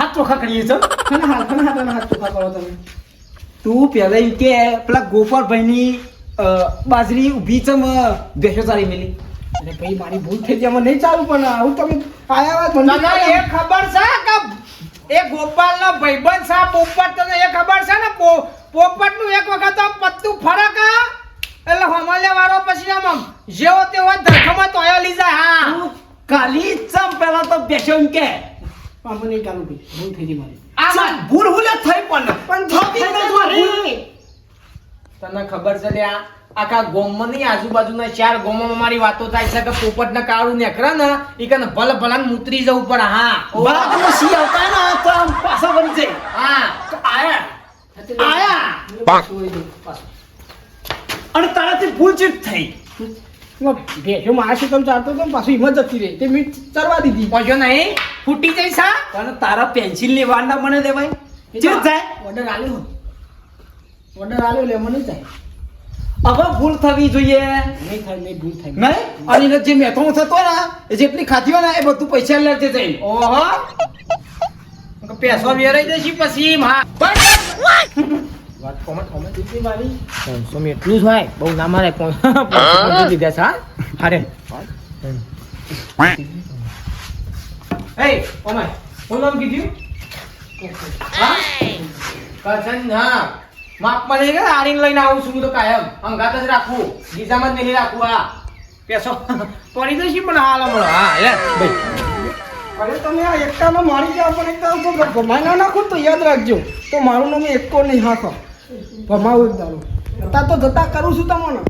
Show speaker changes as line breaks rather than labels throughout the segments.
હાથ ચોખા કરીએ છો.
હાથ હાથ કરો તમે.
તું પેલા એમ કે પેલા ગોપાલભાઈની બાજરી ઊભી છે બેસો તારી મેલી.
અરે ભાઈ મારી ભૂલ થઈ ગઈ નહીં ચાલુ પણ હું તમે આયા વાત
એ. ખબર છે કે એ ગોપાલનો ભાઈબંધ છે? પોપટ તને એ ખબર છે ને? પો- પોપટનું એક વખત પત્તું ફરક આ, એટલે હમાલ્યા વાળો પછી આમ જેવો તેવો ધરખમાં તોયો લઈ જાય હા.
તું કાલી ચમ પેલા તો બેસો એમ કે.
અમે નહીં ચાલુ ભાઈ ભૂલ થઈ ગઈ મારી.
ચમ ભૂલ જ થઈ પણ
પણ
થતી.
તને ખબર છે લે આ આખા ગોમમાં નહીં આજુબાજુના ચાર ગોમમાં મારી વાતો થાય છે કે પોપટને કાળું નેકરે ને એ કને ભલ ભલા મુતરી જવું પડે હા.
બાજુ સી આવતા ને તો આમ પાછા વળી જાય.
હા.
આયા. આયા.
પાછું
અને તારાથી ભૂલ ચીટ થઈ.
ભેજો મારા શું તમે ચાલતો હતો પાછું હિંમત જતી રહી. તે મીટ ચરવા દીધી.
પહોંચ્યો નહીં ફૂટી જઈશ સા
પણ તારા પેન્સિલની વાંડા મને દેવાય. જે જાય.
ઓર્ડર આલ્યો. ઓર્ડર આલ્યો લે મને જાય.
હવે ભૂલ થવી જોઈએ.
નહીં થાય નહીં ભૂલ થાય.
નહીં? અને એને જે મેથો થતો ને એ જેટલી ખાધી હોય ને એ બધું પૈસા લેજે જઈ
ઓહો. પૈસો વેરાઈ જશે પછી હા વાત કોમેન્ટ કોમેન્ટ દીધી મારી. પાંચસો માં એટલું જ હોય બહુ ના મારે પાંચસો દીધા છે હા? અરે એ ઓમે હું નામ કીધું? કરશન હા. માપ કે આરીને લઈને આવું છું હું તો કાયમ. અંગાત જ રાખું. ગીજામાં જ નહીં રાખું આ પેસો. પડી જશે પણ હાલ હમણાં. હા લે ભાઈ
અરે તમે આ એકટામાં મારી જાવ પણ એકતા ગમાઈ ના નાખો તો યાદ રાખજો. તો મારું નામ એકો નહીં હાખો ભમાવું એક જતા તો જતા કરું છું તમને.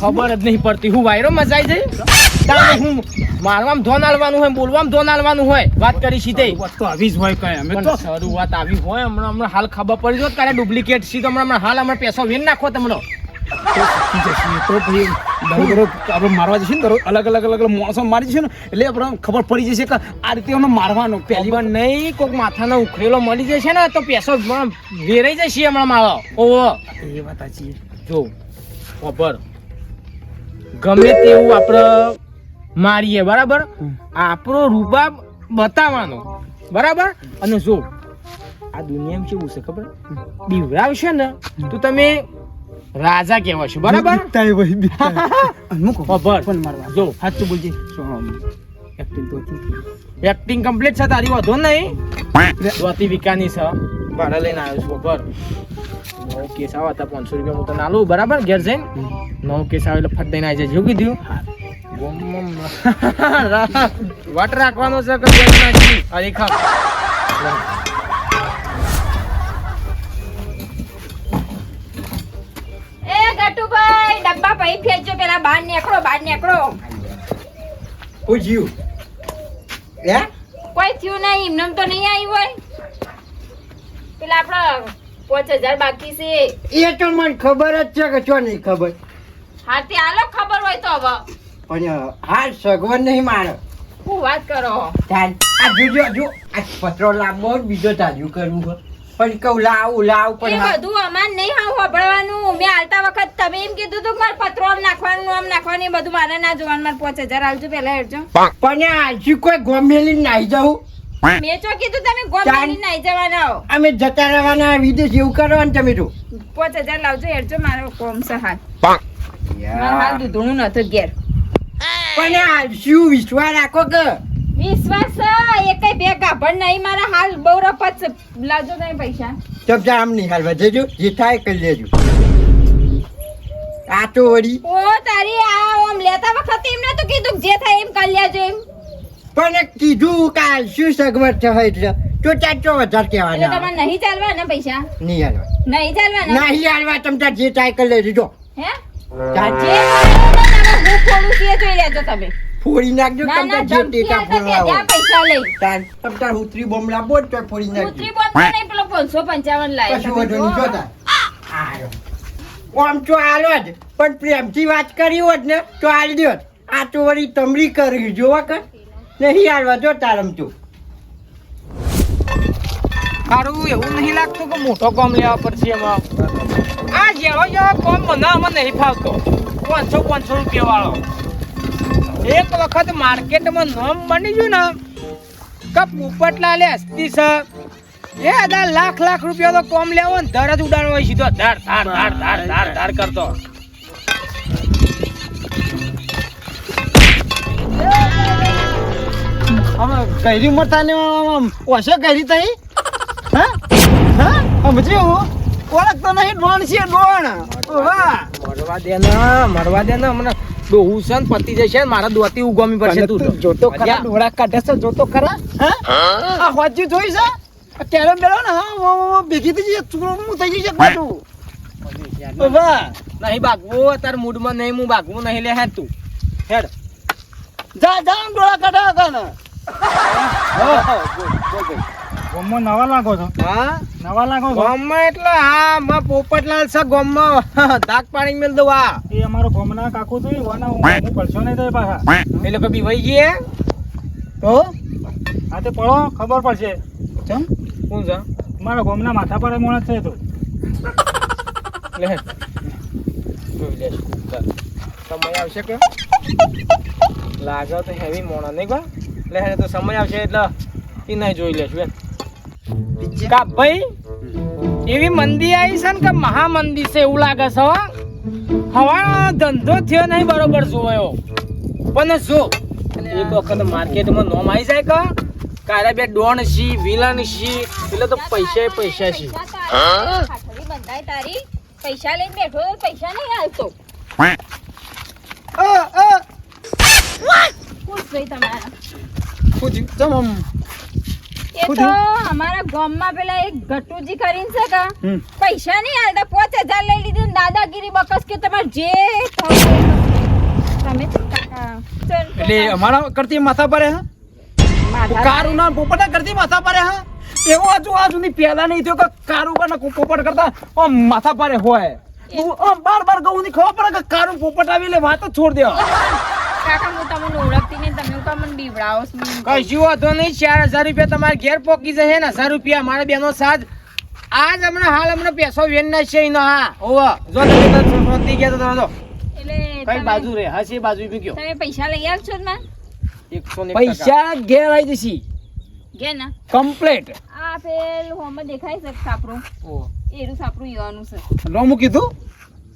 ખબર જ નહીં પડતી. હું વાયરો મજાઈ જઈ તારે હું મારવામાં ધોન આલવાનું હોય બોલવામાં ધોન આલવાનું હોય. વાત કરી સીધે.
વાત તો આવી જ હોય કઈ. અમે
તો શરૂઆત આવી હોય હમણાં હમણાં હાલ ખબર પડી જો કાલે ડુપ્લિકેટ સી તો હમણાં હમણાં હાલ હમણાં પૈસો વેન નાખો તમને.
મારવા જશે ને દરો અલગ અલગ અલગ માણસો મારી જશે ને એટલે આપણે ખબર પડી જશે કે આ રીતે એમને મારવાનો પહેલી વાર
નહીં કોઈક માથાનો ઉખરેલો મળી જશે ને, તો પૈસો વેરાઈ જશે હમણાં મારો ઓહો
એ વાત સાચી.
જો, ખબર, ગમે તેવું આપણે મારીએ બરાબર આપણો રૂબાબ બતાવવાનો બરાબર? અને જો, આ દુનિયામાં કેવું છે ખબર? બીવડાવશે ને, તો તમે રાજા કહેવાશો બરાબર?
તાય ભાઈ બીતા અને
ખબર.
પણ મારવા?
જો
સાચું બોલજે. શું એક્ટિંગ તો
એક્ટિંગ કમ્પ્લીટ છે તારી વાંધો નહીં. સ્વાતિ વિકાની છે. ભાડા લઈને આવ્યો છું ખબર. નવ કેસ આવા હતા પાંચસો રૂપિયા હું તને આલું બરાબર ઘેર જઈને? નવ કેસ આવે એટલે ફટ દઈને આવી જાય કીધું. ગોમમાં. વટ રાખવાનો છે કે અરે ખા
ડબ્બા પહી ફેંચજો પેલા બહાર નીકળો બહાર નીકળો.
કોઈ જીવ હે?
કોઈ થયું નહીં એમનેમ તો નહીં આવ્યું હોય. પેલા આપડે પાંચ હજાર બાકી છે.
એ તો મને ખબર જ છે કે છો નહીં ખબર.
હા તે આલો ખબર હોય તો હવે.
પણ હા સગવડ નહીં મારો.
હું વાત કરો?
ચાલ. આ જોજો જો. આ પત્રો લાંબો બીજો તાજુ કરવું છે પણ કહું લાવ લાવ પણ એ
બધું અમાર નહીં હા સાંભળવાનું. મેં આલતા વખત તમે એમ કીધું તું કે મારે પત્રો આમ નાખવાનું આમ નાખવાનું એ બધું મારે ના જોવાનું. મારે પાંચ હજાર આવજો પેલા હેડજો.
પણ આજુ કોઈ ગોમેલી નાઈ જવું
મેં ચો કીધું તમે ગોમેલી નાઈ જવાના હો.
અમે જતા રહેવાના વિદેશ એવું કરવાનું તમે તો.
પાંચ હજાર લાવજો હેડજો મારો કોમ છે હાલ મારે હાલ દૂધણું નતું ઘેર.
પણ આ શું વિશ્વાસ રાખો કે?
વિશ્વાસ એકેય બે ગાભણ નહીં મારા હાલ બહુ છે. લાવજો તમે પૈસા.
જા આમ નહીં હાલવા દેજો જે થાય કરી લેજો આ તો વળી.
ઓ તારી આ ઓમ લેતા વખતે એમને તો કીધું જે થાય એમ કરી લેજો એમ.
પણ કીધું કાલ શું સગવડ છે એટલે. તો ચાચો કહેવાના
એટલે તમારે નહીં ચાલવા ને પૈસા?
નહીં હાલવા.
નહીં ચાલવા
નહીં હાલવા તમ જે થાય કરી લેજો.
હે?
ચાલ.
જોઈ લેજો તમે.
ફોડી નાખજો
ના
તમ
ના
તાર જે ટેટા ફોડવા
પૈસા લઈ
તાર તમ તાર ઉતરી બોમ્બ લાવો તો ફોડી નાખજો.
ઉતરી બોલતો નહીં પેલો પાંચસો પંચાવન લાય
કશું વધુ નહીં જોતા. આમ તો આલો જ. પણ પ્રેમથી વાત કરી હોત ને તો આલી દો આ તો વળી તમરી કરી જોવા કર નહીં આલવા જો તારમ તું.
મારું એવું નહીં લાગતું કે મોટો કોમ લેવા પડશે એમાં. આ જેવો જેવો કોમ મને આમાં નહીં ફાવતો. પાંચસો પાંચસો રૂપિયા વાળો. એક વખત માર્કેટમાં નામ બની ગયું ને કે પોપટલાલે હસ્તી છે. એ અદા લાખ લાખ રૂપિયા તો કોમ લેવો ને ધર જ ઉડાડવો હોય સીધો ધાર ધાર ધાર ધાર ધાર ધાર કરતો.
અમે કઈ ઉંમર તાને ઓછો કરી તઈ? હા? હા? સમજી હું ઓળખતો નહીં ડોણ છે ડોણ. વાહ
મરવા દે ને મરવા દે ને હમણાં ડોહું છે ને પતી જશે ને મારા દોતી ઉગમી પડશે તું
જોતો ખરા ડોળા કાઢે છે જોતો ખરા? હા? આ હોજી જોઈ છે? અત્યારે બેલો ને હા ભેગી થઈ જશે ચૂરમું થઈ જશે પાછું
નહીં ભાગવું તાર મૂડમાં નહીં હું ભાગવું નહીં લે હે તું. હેડ.
જા જા ડોળા કાઢા હતા ને
ગોમમાં નવા લાગો છો.
હા?
નવા લાગો છો?
ગામમાં એટલે હા માં પોપટલાલ છે ગામમાં. દાગ પાણી મેલ દઉં આ.
એ અમારો ગોમના કાકુ જોઈ વાના હું પડશો નહીં તો પાછા.
એ લોકો બી વહી ગયે.
તો?
આ તે પડો ખબર પડશે.
ચમ?
કોણ છે
મારા ગોમના માથા પર મોણ છે તો.
લે. જોઈ લે. સમય આવશે કે? લાગે તો હેવી મોણા નહીં કો. લે તો સમય આવશે એટલે એ નહીં જોઈ લેશું એમ. કા ભાઈ? એવી મંદી આવી છે ને કે મહામંદી છે એવું લાગે છે હો. હવા ધંધો થયો નહીં બરોબર જોયો. પણ જો એક વખત માર્કેટમાં નોમ આવી જાય કે કારે બે ડોણ છી વિલન શી એટલે તો પૈસા પૈસા છી.
ખાટલી બંધાય તારી પૈસા લઈને બેઠો પૈસા નહીં આવતો. તમારા. એ તો અમારા ગામમાં પેલા એક ગટુજી કરીને છે કે પૈસા નહીં આલતા પાંચ હજાર લઈ લીધી ને દાદાગીરી બકસ કે તમારે જે થવું હોય. એ તમે જ કાકા. ચલ, તો
એટલે અમારા કરતી માથા પર હે? કારું ના પોપટા કરતી માથા પર હા? એવો હજુ આ સુધી પહેલા નહીં થયો કે કારું પર ને પોપટ કરતા માથા પર હોય. બાર બાર ગૌ ની ખબર પડે કે કારું પોપટ આવી એટલે વાત જ છોડ દે
કાકા હું તમને ઓળખતી નહીં તમે હું મને બીવડાવો
કશું વાંધો નહીં ચાર હજાર રૂપિયા તમારે ઘેર પોકી જશે ને હજાર રૂપિયા મારા બેનો સાથ. આજ હમણાં હાલ હમણાં પૈસો વેન ના છે એનો હા. ઓવા જો તમે તો ગયા તો તમે કઈ બાજુ રે? હા છે બાજુ બી ગયો
તમે પૈસા લઈ આવશો જ
એકસો ને
પૈસા ઘેર આવી જશે.
ઘે ના?
કમ્પ્લેટ.
આ પેલું હોમાં દેખાય છે સાપરું. એરું સાપરું છે.
મૂકી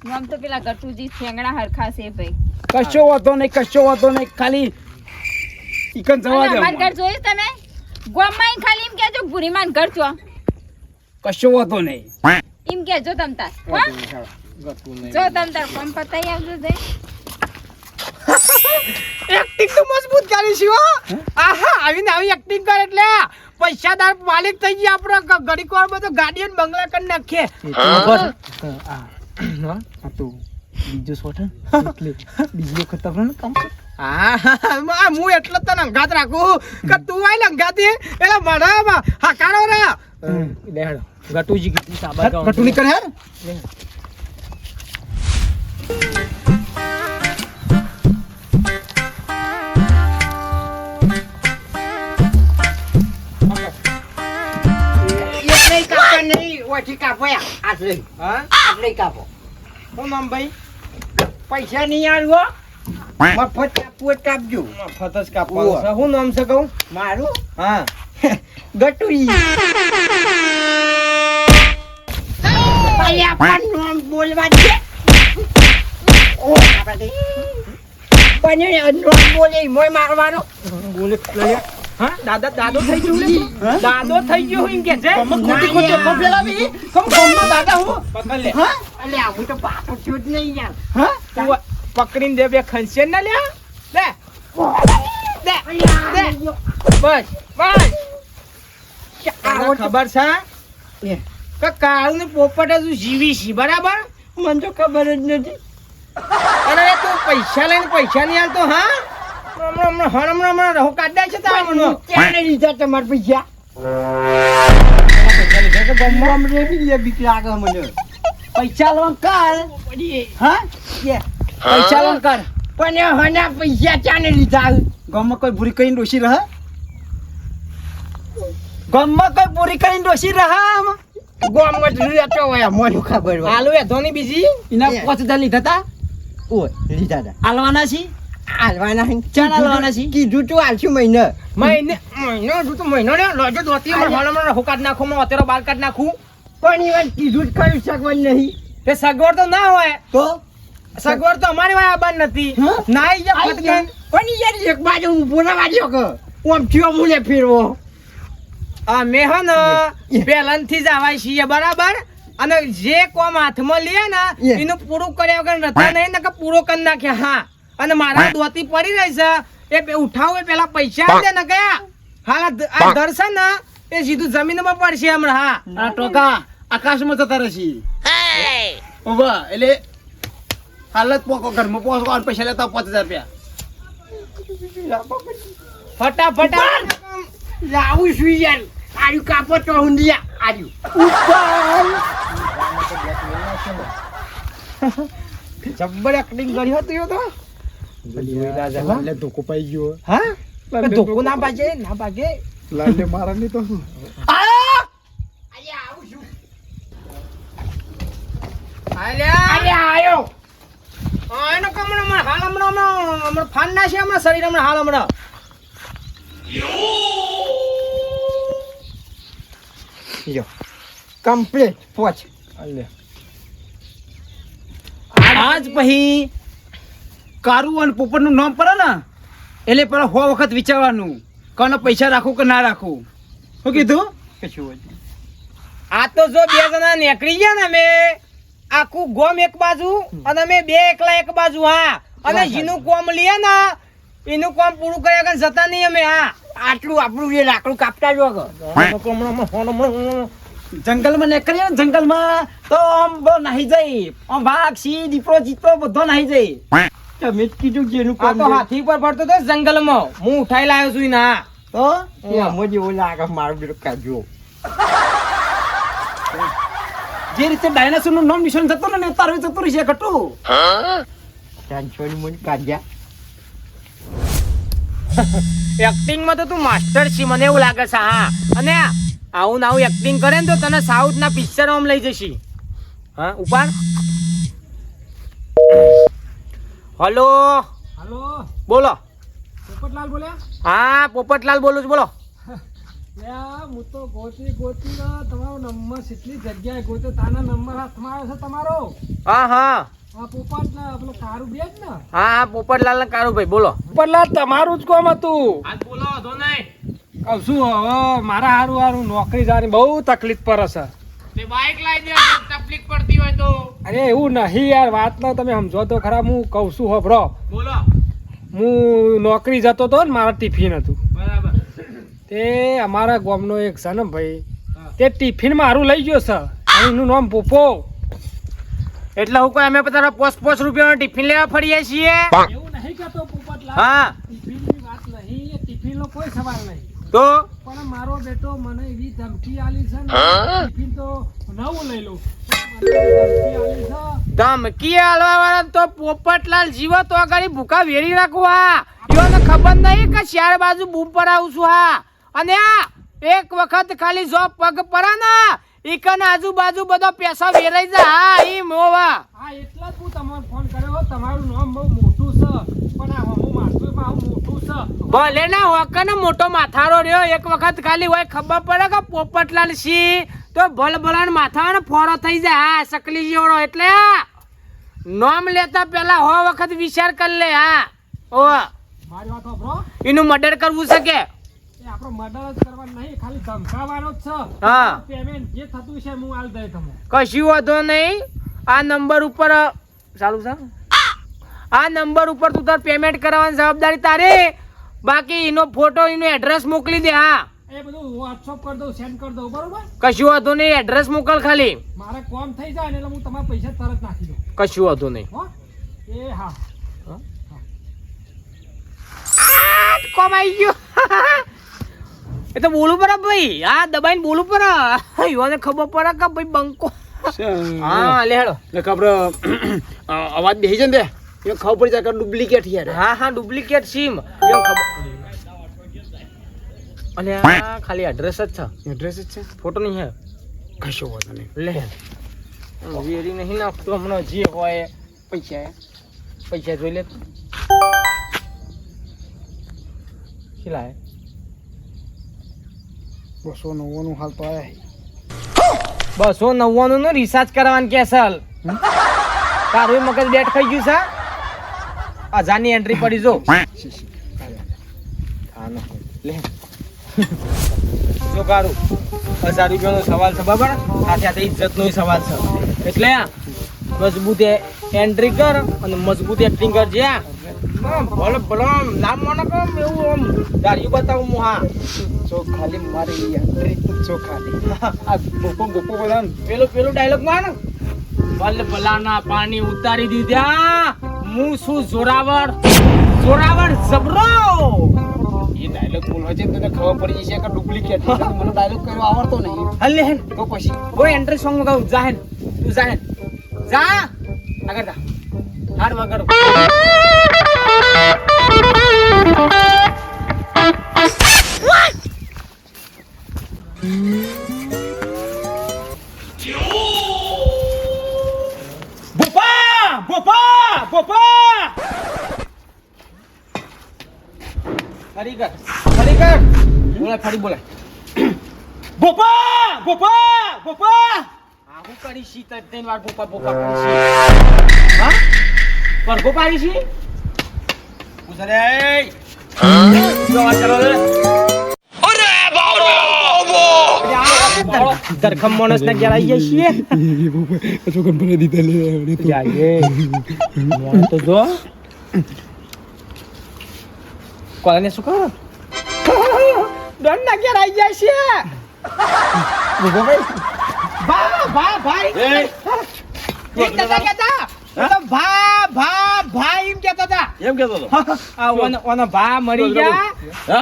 આમ તો પેલા ગટુજી ઠેંગણા હરખા છે ભાઈ.
કશો વાતો નહીં કશો વાતો નહીં ખાલી ઈકન જવા દે
અમારું ઘર જોયું તમે? ગામમાં ખાલી એમ કહેજો ભૂરીમાન ઘર છો.
કશો વાતો નહીં.
એમ કહેજો તમ તાર હો?
ગતું નહીં.
જો તમ તાર કોમ પતાઈ આવજો તે
એક્ટિંગ તો મજબૂત કરી છે આહા આવીને આવી એક્ટિંગ કરે એટલે. પૈસાદાર માલિક થઈ ગયા આપણે. ઘડીક વાર બધો ગાડી બંગલા કરી નાખીએ. હા?
આ તો બીજો શોટ એટલે બીજી વખત આપણે કામ
હા હા, એટલે તને અંગાત રાખું કે તું આય અંગાતી એટલે હકારો રે ગટુજી કીધું
નહીં ઓછી કાપો યા
હા
આટલે કાપો.
શું નામ ભાઈ?
પૈસા નહીં આવ્યો મફત કાપવું કાપજો.
મફત જ કાપવાનું છે. શું નામ છે કહું?
મારું?
હા.
ગટુઈ. બોલવા દે. ઓ આપણે બોલે મોય મારવાનો.
બોલે હા દાદા દાદો થઈ ગયો દાદો થઈ ગયો એમ કે છે?
ખોટી ખોટી અફવા ફેલાવી.
કમ કમ દાદા હું?
પકડ લે.
હા?
અલ્યા હું તો પાછો છું જ નહીં યાર.
હા?
પકડીને દે બે ખંચેર ના લે લે દે. દે. બસ બસ. ખબર છે. કે કાળુ ને પોપટ હજુ જીવી છે બરાબર?
મને તો ખબર જ નથી.
અરે એ તું પૈસા લઈને પૈસા નહીં હાલતો હા? હમણાં હમણાં હમણાં હમણાં રહો કાઢ દે છે તારા
ક્યારે લીધા તમારા પૈસા?
પૈસા ગામમાં?
લોન કર. હા? પૈસા લોન કર.
પણ હના પૈસા ચાને લીધા?
ગામમાં કોઈ ભૂરી કરીને ડોસી રહે? ગામમાં કોઈ પૂરી કરીને ડોસી રહે આમ?
ગોમત રહેતો હોય મને ખબર હોય.
એ ધોની બીજી?
એના
એ.
લીધા તા?
ઓય લીધા હતા
આલવાના છે?
હાલવાના.
છે?
કીધું તું હાલશું મહિને.
મહિને મહિનો હજુ તો મહિનો લ્યો. લોજો દોતી માં હાલમાં હુકાટ નાખું માં અત્યારે બાલ કાઢ નાખું.
પણ એ વાત કીધું જ શકવાનું નહીં.
તે સગવડ તો ના હોય.
તો?
સગવડ તો અમારી વાય આબાન નથી.
પણ યાર એક બાજુ ઊભો ના વાળ્યો કે. ઓમ થયો મુને ફેરવો
અમે હે ને પહેલાંથી જ આવાય છીએ બરાબર? અને જે કોમ હાથમાં લે ને એનું પૂરું કર્યા વગર નથી નહીં ને કે પૂરો કરી નાખ્યા હા. અને મારા દોતી પડી રહી છે. એ ઉઠાવો પેલા પૈસા આપી દે ને કયા? હાલા આ દર્શન ને એ સીધું જમીનમાં પડશે હમણાં હા.
આ ટોકા આકાશમાં જતા રહેશે. ઊભા એટલે હાલત પોકો ઘરમાં પોસો અને પૈસા લેતા પાંચ હજાર રૂપિયા.
ફટાફટ
લાવું છું યાર. આર્યું કાપો તો હુંડિયા આર્યું.
જબ્બર એક્ટિંગ કરી હતી એ તો.
લાલે ધોકો પાઈ ગયો
હા ધોકો ના ભાગે ના ભાગે
લાલે મારા નહીં તો
આયો
એનો કમળો હમણાં હાલ હમણાં હમણાં ફાન નાખે હમણાં શરીર હમણાં હાલ હમણાં
જો કમ્પ્લીટ પોચ
આજ પછી કારું અને પોપટનું નામ પડે ને એટલે પેલા સો વખત વિચારવાનું કોને પૈસા રાખું કે ના રાખું. શું કીધું?
કશું
આ તો જો બે જણા નીકળી ગયા ને અમે આખું ગોમ એક બાજુ અને અમે બે એકલા એક બાજુ હા. અને જીનું કોમ લઈએ ને એનું કોમ પૂરું કર્યા વગર જતા નહીં અમે હા.
આટલું આપણું જે લાકડું કાપતા જો કે
જંગલમાં નીકળીએ ને જંગલમાં તો આમ બહુ નાહી જાય. આમ વાઘ સિંહ દીપડો જીતો બધો નાહી જાય.
તમે જ કીધું કે એનું
આ તો હાથી પર ફરતો હતો જંગલમાં. હું ઉઠાઈ લાવ્યો છું ના
તો?
એ અમો જેવો લાગે મારું બેટું કાઢજો
જે રીતે ડાયનાસોરનું નામ નિશાન જતો ને તારું જતું રહેશે ઘટું
ચાંચોની મને કાઢ્યા
એક્ટિંગમાં તો તું માસ્ટર છે મને એવું લાગે છે હા. અને આવું ને આવું એક્ટિંગ કરે ને તો તને સાઉથ ના પિક્ચર લઈ જશી. હા ઉપાડ. હલો.
હલો.
બોલો.
પોપટલાલ બોલ્યા
હા પોપટલાલ બોલું છું બોલો.
હું તો ગોતી ગોતી ને તમારો નંબર કેટલી જગ્યાએ ગોત્યો તાના નંબર હાથમાં આવ્યો છે તમારો.
હા હા.
હા પોપટલાલ પેલો કારું બે જ ને?
હા હા પોપટલાલ ને કારુભાઈ બોલો.
પોપટલાલ તમારું જ કોમ હતું.
આજ બોલો ધો નહીં.
કહું શું હવે મારા હારું હારું નોકરી જવાની બહુ તકલીફ પર હશે
તે બાઇક લાવી દે તકલીફ હોય તો.
અરે એવું નહીં યાર વાત ના તમે સમજો તો ખરા હું કહું છું હોભરો
બોલો.
હું નોકરી જતો હતો ને મારા ટિફિન હતું.
બરાબર.
તે અમારા ગામનો એક છે ને ભાઈ. તે ટિફિન મારું લઈ ગયો છે. એનું નામ પોપો
એટલે હું કોઈ અમે બધા પોસ પોસ રૂપિયાનો ટિફિન લેવા ફરીએ છીએ.
એવું નહીં કહેતો પોપટલા
હા.
ટિફિનની વાત નહીં એ ટિફિનનો કોઈ સવાલ નહીં.
તો?
પણ મારો બેટો મને એવી ધમકી આલી છે ને તો નવું લઈ લઉં. ધમકી આલી છે.
ધમકી હાલવા વાળા તો પોપટલાલ જીવો તો આગળ ભૂકા વેરી રાખું હા. યોને ખબર નહીં કે ચાર બાજુ બૂમ પર આવું છું હા. અને આ એક વખત ખાલી જો પગ પરા ના ઈકન આજુબાજુ બધો પૈસા વેરાઈ જાય. હા ઈ મોવા.
હા એટલા જ હું તમને ફોન કર્યો તમારું નામ બહુ મોટું છે પણ આ હું માથું બહુ મોટું છે
ભલે ના હોકે ને મોટો માથારો રહ્યો એક વખત ખાલી હોય ખબર પડે કે પોપટલાલ સિંહ તો ભલ ભલાન માથા ફોરો થઈ જાય. હા સકલી જેવડો એટલે નોમ લેતા પેલા હો વખત વિચાર કરી લે હા. ઓ એનું મર્ડર કરવું છે કે?
આપણો મર્ડર જ કરવાનો નહીં ખાલી ધમકાવાનો જ છે.
હા.
પેમેન્ટ જે થતું છે હું આલ દઈ તમને.
કશું વાંધો નહીં. આ નંબર ઉપર ચાલુ છે? આ નંબર ઉપર તું તાર પેમેન્ટ કરવાની જવાબદારી તારી. બાકી એનો ફોટો એનો એડ્રેસ મોકલી દે હા.
એ બધું વોટ્સઅપ કરી દઉં સેન્ડ કરી દઉં બરોબર?
કશું વાંધો નહીં એડ્રેસ મોકલ ખાલી.
મારે કોમ થઈ જાય ને એટલે હું તમારા પૈસા તરત નાખી દઉં.
કશું વાંધો નહીં.
હો? એ હા.
કોમ આવી ગયો. એ તો બોલું પડે ભાઈ. આ દબાઈને બોલું પડે યુવાને ખબર પડે કે ભાઈ બંકો. હા લે હેડો.
એટલે આપણે અવાજ બેસી જાય ને એ ખબર પડી જાય કે ડુપ્લિકેટ યાર.
હા હા ડુપ્લિકેટ સીમ. એ ખબર અને આ ખાલી એડ્રેસ જ છે.
એડ્રેસ જ છે?
ફોટો નહીં હે.
કશો વાંધો નહીં.
લે. વેરી નહીં નાખતો હમણાં જે હોય પૈસા પૈસા જોઈ લે. કેટલા હે?
બસો નવ્વાણું હાલ તો આવ્યા
બસો નવ્વાણું નું રિસાર્જ કરવાનું કે સલ તારું મગજ બેટ થઈ ગયું છે? અજાની એન્ટ્રી પડી જો. હા, ના. લે. જો કારું? હજાર રૂપિયાનો સવાલ છે, બરાબર? સાથે સાથે ઇજ્જતનો સવાલ છે. એટલે મજબૂત એન્ટ્રી કર અને મજબૂત એક્ટિંગ કરજે આ, આમ, ભલે ભલે નામ મને કમ, એવું આમ દાઢી બતાવું હું, હા.
જો ખાલી મારી એન્ટ્રી જો ખાલી.
આ ગોપો ગોપો બધા પેલો પેલો ડાયલોગમાં ભલે, ભલાના પાણી ઉતારી દીધા. હું શું જોરાવર. જોરાવર જબરો.
એ ડાયલોગ બોલવા છે તને ખબર પડી જશે કે ડુપ્લિકેટ મને ડાયલોગ કર્યો આવડતો નહીં
હલે હેન
તો પછી
કોઈ એન્ટ્રી સોંગ ગાઉં જાહેન તું જાહેન જા આગળ જા હાર વગર બોપા બોપા બોપા ફરી કર ફરી કર બોલે ફરી બોલે. બોપા બોપા બોપા આવું કરી છી તને ત્રણ વાર બોપા બોપા કરી છી હા? પર બોપા આવી છી ઉસરે જો આ ચલો રે માણસ ને જઈએ છીએ
તો કંપની દીધા લે
તો જો. કોને શું કરો ડન ના ઘેર આવી જાય છે. ભા ભા ભાઈ. એમ નતા કહેતા. એ તો ભા ભા ભા એમ કહેતા હતા.
એમ કેતો હતો?
આ ઓનો- ઓનો ભા મરી ગયા?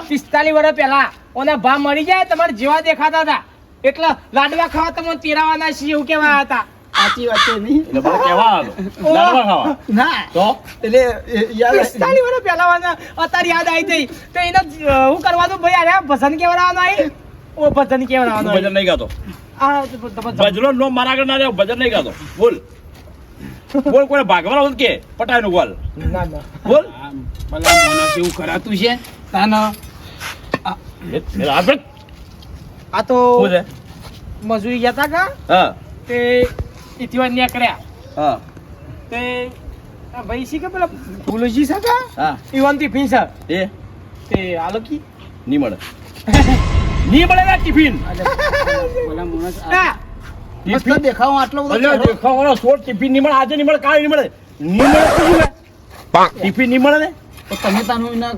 પિસ્તાલીસ વર્ષ પહેલા. ઓના ભા મરી જાય તમારે જેવા દેખાતા હતા. એટલે લાડવા ખાવા તમને તેરાવાના છીએ એવું કેવા હતા.
સાચી વાત છે નહીં?
એટલે બધા કેવા લાડવા ખાવા.
ના.
તો?
એટલે યાર
પિસ્તાલીસ વર્ષ પહેલા વાના અત્યારે યાદ આવી થઈ. તો એને હું કરવાનું ભાઈ અરે ભજન કેવડાવવાનો આવી ઓ ભજન કેવડાવવાનો
ભજન નહીં ગાતો?
આ તો
ભજનો નો મારા આગળ ના રહ્યો ભજન નહીં ગાતો. બોલ. બોલ કોઈ ભાગવાનો હોત કે? પટાયનું બોલ
ના ના.
બોલ.
ભલા મોણસ એવું કરાતું છે? તાના
આ તો
શું
મજૂરી ગયા તા કા?
હા.
તે ઇતિવાદ નીકળ્યા.
હા.
તે આ ભાઈ શી કે પેલા ફૂલોજી છે
હા.
ઈવનથી ફીસ
એ.
તે આલોકી
ની મળે. ની મળે ના ટિફિન.
બોલા મોણસ
આ
મસ્ત દેખાવ આટલો બધો
અલ્યા
દેખાવ
વાળો શોર્ટ ટિફિનની મળે આજે ની મળે કાલે નહીં મળે. ની મળે તો? ટિફિન નહીં મળે ને?
તો તમે તાનું એના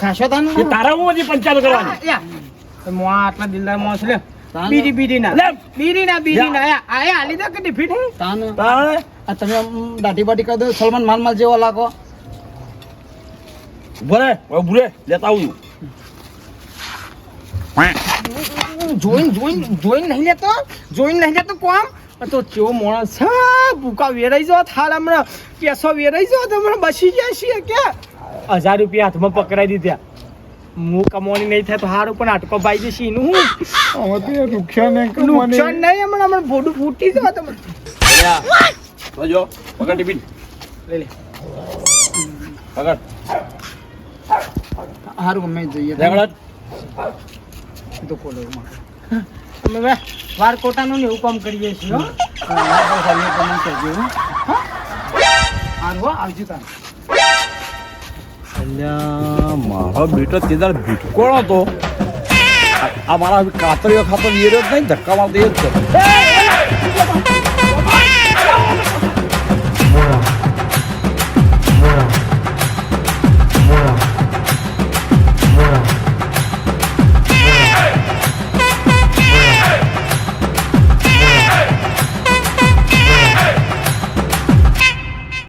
ખાશો તાનું?
તારા હું હજી પંચાયત કરવાની
મો આટલા દિલદાર મોસ લે બીડી બીડી ના
લે.
બીડી ના બીડી ના આ આ આલી દે કે ફીટ?
તાન?
તારે
આ તમે દાઢી બાટી કરી દો સલમાન માલ માલ જેવો લાગો.
ઊભો રે હવે ઊભો રે લેતા આવું.
જોઈન જોઈન જોઈન નહીં લેતો? જોઈન નહીં લેતો કોમ તો ચેવો માણસ છે ભૂકા વેરાઈ જો થાળ હમણાં પેસો વેરાઈ જો હમણાં બસી જાય છે કે? હજાર રૂપિયા હાથમાં પકડાઈ દીધા. હું કમાવાની નહીં થાય તો હારું પણ આટકો ભાઈ જશે એનું હું? નુકસાન નહીં હમણાં હમણાં ભોડું ફૂટી જવા તમે
જો પકડ ટિફિન.
લઈ લે.
પકડ.
સારું ગમે જોઈએ. તો કોલો.
અમે હવે વાર કોટાનું ને એવું કામ કરીએ છીએ હા.
હારું આવજો
અલ્યા મારો બેટો તે દાડ ભીટકોણ હતો. આ- મારા કાતરીઓ ખાતો એ રહ્યો નહીં, ધક્કા મારતો એ જ